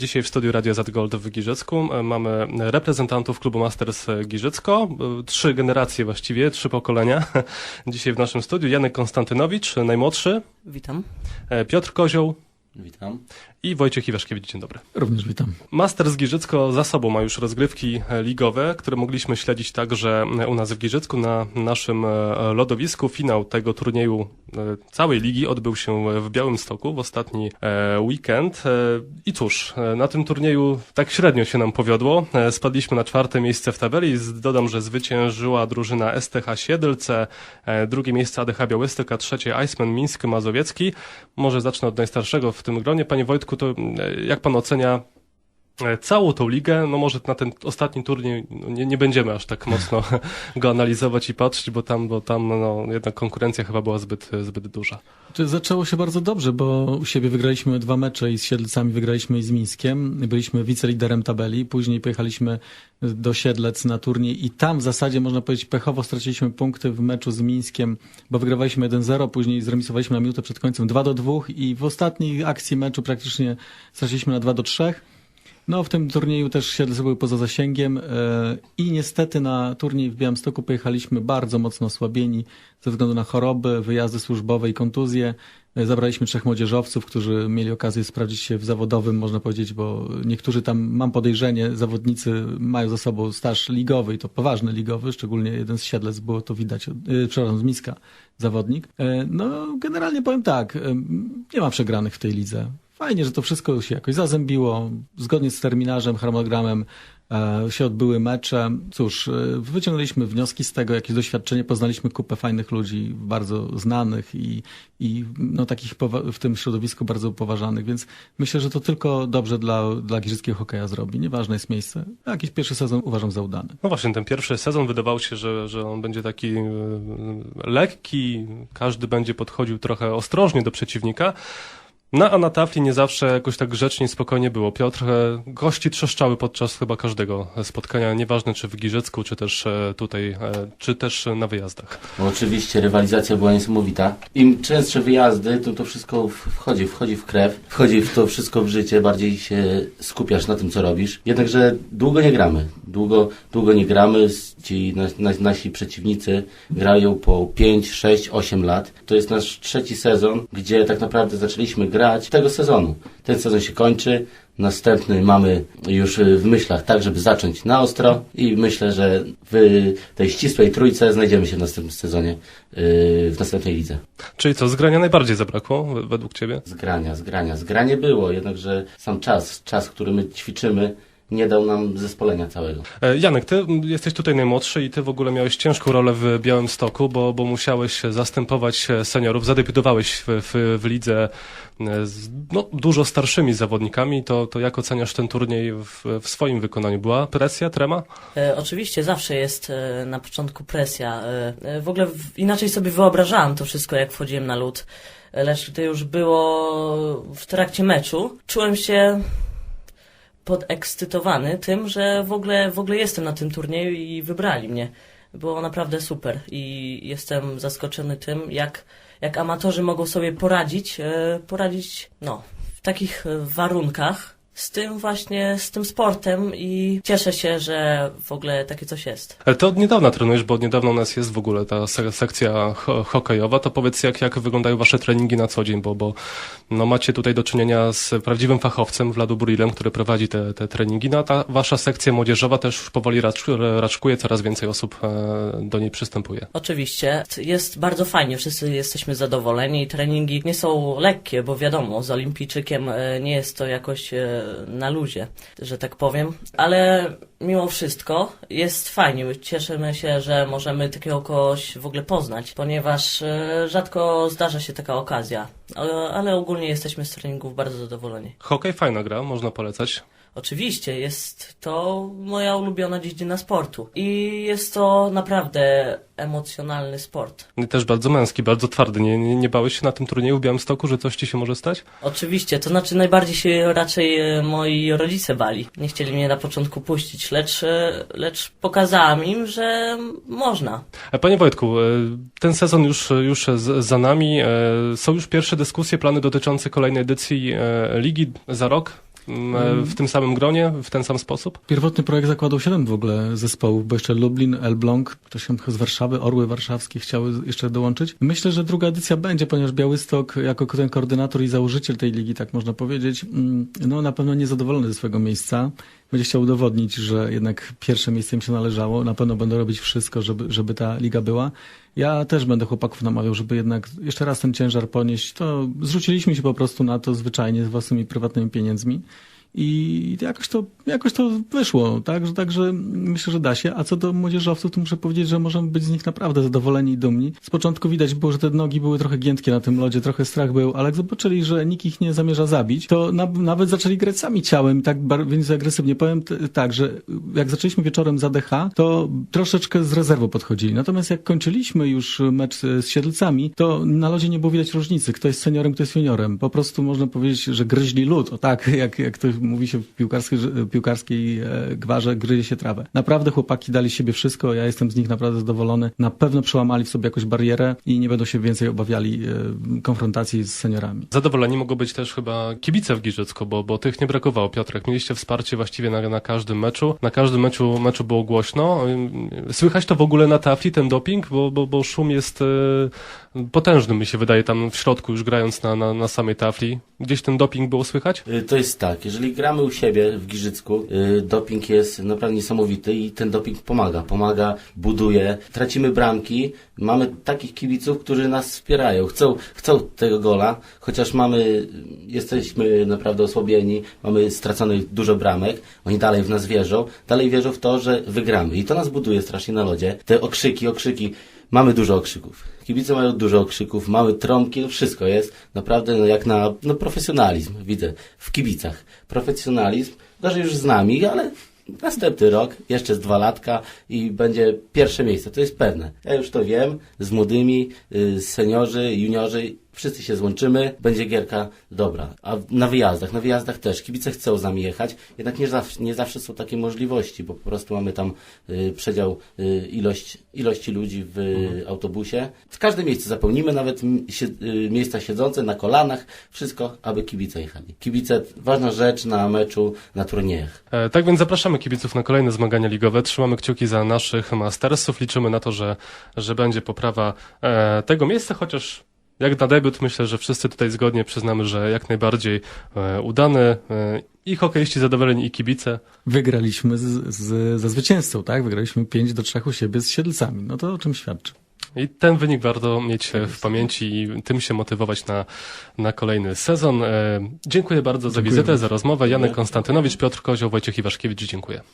Dzisiaj w studiu Radia Z Gold w Giżycku e, mamy reprezentantów klubu Masters Giżycko. E, Trzy generacje właściwie, trzy pokolenia. Dzisiaj w naszym studiu Janek Konstantynowicz, najmłodszy, Witam. e, Piotr Kozioł Witam. I Wojciech Iwaszkiewicz. Dzień dobry. Również witam. Masters Giżycko za sobą ma już rozgrywki e, ligowe, które mogliśmy śledzić także e, u nas w Giżycku na naszym e, lodowisku. Finał tego turnieju całej ligi odbył się w Białymstoku w ostatni weekend. I cóż, na tym turnieju tak średnio się nam powiodło. Spadliśmy na czwarte miejsce w tabeli. Dodam, że zwyciężyła drużyna STH Siedlce, drugie miejsce ADH Białystok, a trzecie Iceman Mińsk Mazowiecki. Może zacznę od najstarszego w tym gronie. Panie Wojtku, to e, jak pan ocenia całą tą ligę, no może na ten ostatni turniej no nie, nie będziemy aż tak mocno go analizować i patrzeć, bo tam, bo tam no, jednak konkurencja chyba była zbyt, zbyt duża. Zaczęło się bardzo dobrze, bo u siebie wygraliśmy dwa mecze i z Siedlcami wygraliśmy i z Mińskiem. Byliśmy wiceliderem tabeli, później pojechaliśmy do Siedlec na turniej i tam w zasadzie można powiedzieć pechowo straciliśmy punkty w meczu z Mińskiem, bo wygrywaliśmy 1-0, później zremisowaliśmy na minutę przed końcem 2 do 2 i w ostatniej akcji meczu praktycznie straciliśmy na 2 do 3. No, w tym turnieju też Siedlce były poza zasięgiem e, i niestety na turniej w Białymstoku pojechaliśmy bardzo mocno osłabieni ze względu na choroby, wyjazdy służbowe i kontuzje. E, Zabraliśmy trzech młodzieżowców, którzy mieli okazję sprawdzić się w zawodowym, można powiedzieć, bo niektórzy tam, mam podejrzenie, zawodnicy mają za sobą staż ligowy i to poważny ligowy, szczególnie jeden z Siedlec, było to widać, e, przepraszam, z Miska zawodnik. No, generalnie powiem tak, nie ma przegranych w tej lidze. Fajnie, że to wszystko się jakoś zazębiło. Zgodnie z terminarzem, harmonogramem e, się odbyły mecze. Cóż, e, wyciągnęliśmy wnioski z tego, jakieś doświadczenie, poznaliśmy kupę fajnych ludzi, bardzo znanych i, i no, takich w tym środowisku bardzo upoważanych, więc myślę, że to tylko dobrze dla, dla giżyckiego hokeja zrobi. Nieważne jest miejsce. Jakiś pierwszy sezon uważam za udany. No właśnie, ten pierwszy sezon wydawał się, że, że on będzie taki e, lekki, każdy będzie podchodził trochę ostrożnie do przeciwnika. No a na tafli nie zawsze jakoś tak grzecznie i spokojnie było. Piotr, e, gości trzeszczały podczas chyba każdego spotkania, nieważne czy w Giżycku, czy też e, tutaj, e, czy też na wyjazdach. No, oczywiście rywalizacja była niesamowita. Im częstsze wyjazdy, to to wszystko wchodzi, wchodzi w krew, wchodzi w to wszystko w życie, bardziej się skupiasz na tym, co robisz. Jednakże długo nie gramy. Długo, długo nie gramy. Ci na, na, nasi przeciwnicy grają po 5, 6, 8 lat. To jest nasz trzeci sezon, gdzie tak naprawdę zaczęliśmy grać tego sezonu. Ten sezon się kończy. Następny mamy już w myślach tak, żeby zacząć na ostro i myślę, że w tej ścisłej trójce znajdziemy się w następnym sezonie, yy, w następnej lidze. Czyli co, zgrania najbardziej zabrakło we- według ciebie? Zgrania, zgrania. Zgranie było, jednakże sam czas, czas, który my ćwiczymy, nie dał nam zespolenia całego. E, Janek, ty jesteś tutaj najmłodszy i ty w ogóle miałeś ciężką rolę w Białymstoku, bo, bo musiałeś zastępować seniorów, zadebiutowałeś w, w, w lidze e, z no, dużo starszymi zawodnikami. To, to jak oceniasz ten turniej w, w swoim wykonaniu? Była presja, trema? E, oczywiście zawsze jest e, na początku presja. E, e, w ogóle w, inaczej sobie wyobrażałem to wszystko, jak wchodziłem na lód. Lecz gdy już było w trakcie meczu, czułem się podekscytowany tym, że w ogóle, w ogóle jestem na tym turnieju i wybrali mnie. Było naprawdę super i jestem zaskoczony tym, jak, jak amatorzy mogą sobie poradzić, e, poradzić, no, w takich e, warunkach z tym właśnie, z tym sportem i cieszę się, że w ogóle takie coś jest. Ale ty od niedawna trenujesz, bo od niedawna u nas jest w ogóle ta se- sekcja ho hokejowa. To powiedz, jak, jak wyglądają wasze treningi na co dzień, bo, bo no, macie tutaj do czynienia z prawdziwym fachowcem, Vladu Burilem, który prowadzi te, te treningi. No a ta wasza sekcja młodzieżowa też powoli racz, raczkuje, coraz więcej osób e, do niej przystępuje. Oczywiście, jest bardzo fajnie, wszyscy jesteśmy zadowoleni. Treningi nie są lekkie, bo wiadomo, z olimpijczykiem e, nie jest to jakoś e, na luzie, że tak powiem, ale mimo wszystko jest fajnie. Cieszymy się, że możemy takiego kogoś w ogóle poznać, ponieważ e, rzadko zdarza się taka okazja, ale, ale ogólnie jesteśmy z treningów bardzo zadowoleni. Hokej fajna gra, można polecać. Oczywiście, jest to moja ulubiona dziedzina sportu i jest to naprawdę emocjonalny sport. Też bardzo męski, bardzo twardy. Nie, nie, nie bałeś się na tym turnieju w Białymstoku, że coś ci się może stać? Oczywiście, to znaczy najbardziej się raczej e, moi rodzice bali. Nie chcieli mnie na początku puścić, lecz, e, lecz pokazałam im, że można. E, Panie Wojtku, ten sezon już, już za nami. Są już pierwsze dyskusje, plany dotyczące kolejnej edycji ligi za rok? M, w tym samym gronie, w ten sam sposób? Pierwotny projekt zakładał siedem w ogóle zespołów, bo jeszcze Lublin, Elbląg, ktoś tam z Warszawy, Orły Warszawskie chciały jeszcze dołączyć. Myślę, że druga edycja będzie, ponieważ Białystok jako ten koordynator i założyciel tej ligi, tak można powiedzieć, mm, no na pewno niezadowolony ze swojego miejsca. Będzie chciał udowodnić, że jednak pierwsze miejsce im się należało. Na pewno będą robić wszystko, żeby, żeby ta liga była. Ja też będę chłopaków namawiał, żeby jednak jeszcze raz ten ciężar ponieść. To zrzuciliśmy się po prostu na to zwyczajnie z własnymi prywatnymi pieniędzmi. I jakoś to, jakoś to wyszło, tak? Że- Także myślę, że da się. A co do młodzieżowców, to muszę powiedzieć, że możemy być z nich naprawdę zadowoleni i dumni. Z początku widać było, że te nogi były trochę giętkie na tym lodzie, trochę strach był, ale jak zobaczyli, że nikt ich nie zamierza zabić, to na, nawet zaczęli grać sami ciałem, tak więc agresywnie. Powiem tak, że jak zaczęliśmy wieczorem za DH, to troszeczkę z rezerwą podchodzili. Natomiast jak kończyliśmy już mecz z Siedlcami, to na lodzie nie było widać różnicy, kto jest seniorem, kto jest juniorem. Po prostu można powiedzieć, że gryźli lód. O tak, jak, jak to mówi się w piłkarskiej, piłkarskiej e, gwarze, gryzie się trawę. Naprawdę chłopaki dali siebie wszystko, ja jestem z nich naprawdę zadowolony. Na pewno przełamali w sobie jakąś barierę i nie będą się więcej obawiali e, konfrontacji z seniorami. Zadowoleni mogą być też chyba kibice w Giżycku, bo, bo tych nie brakowało, Piotrek. Mieliście wsparcie właściwie na, na każdym meczu. Na każdym meczu, meczu było głośno. Słychać to w ogóle na tafli, ten doping, bo, bo, bo szum jest e, potężny, mi się wydaje, tam w środku, już grając na, na, na samej tafli. Gdzieś ten doping było słychać? Y, To jest tak, jeżeli gramy u siebie w Giżycku, y, doping jest naprawdę niesamowity i ten doping pomaga, pomaga, buduje. Tracimy bramki, mamy takich kibiców, którzy nas wspierają, chcą, chcą tego gola, chociaż mamy, jesteśmy naprawdę osłabieni, mamy straconych dużo bramek, oni dalej w nas wierzą, dalej wierzą w to, że wygramy i to nas buduje strasznie na lodzie. Te okrzyki, okrzyki, mamy dużo okrzyków. Kibice mają dużo okrzyków, mamy trąbki, no wszystko jest naprawdę no, jak na no, profesjonalizm, widzę, w kibicach. Profesjonalizm, gorzej już z nami, ale następny rok, jeszcze z dwa latka i będzie pierwsze miejsce, to jest pewne. Ja już to wiem, z młodymi, y, seniorzy, juniorzy, wszyscy się złączymy, będzie gierka dobra. A na wyjazdach, na wyjazdach też, kibice chcą z nami jechać, jednak nie zawsze, nie zawsze są takie możliwości, bo po prostu mamy tam y, przedział y, ilość, ilości ludzi w y, autobusie. W każde miejsce zapełnimy, nawet sie, y, miejsca siedzące na kolanach, wszystko, aby kibice jechali. Kibice, ważna rzecz na meczu, na turniejach. E, tak więc zapraszamy kibiców na kolejne zmagania ligowe. Trzymamy kciuki za naszych mastersów. Liczymy na to, że, że będzie poprawa e, tego miejsca, chociaż jak na debiut myślę, że wszyscy tutaj zgodnie przyznamy, że jak najbardziej e, udany e, i hokeiści zadowoleni i kibice. Wygraliśmy z, z, ze zwycięzcą, tak? Wygraliśmy 5 do 3 u siebie z Siedlcami. No to o czym świadczy? I ten wynik warto mieć e, w pamięci i tym się motywować na, na kolejny sezon. E, dziękuję bardzo za Dziękuję wizytę, bardzo. za rozmowę. Janek Konstantynowicz, Piotr Kozioł, Wojciech Iwaszkiewicz. Dziękuję.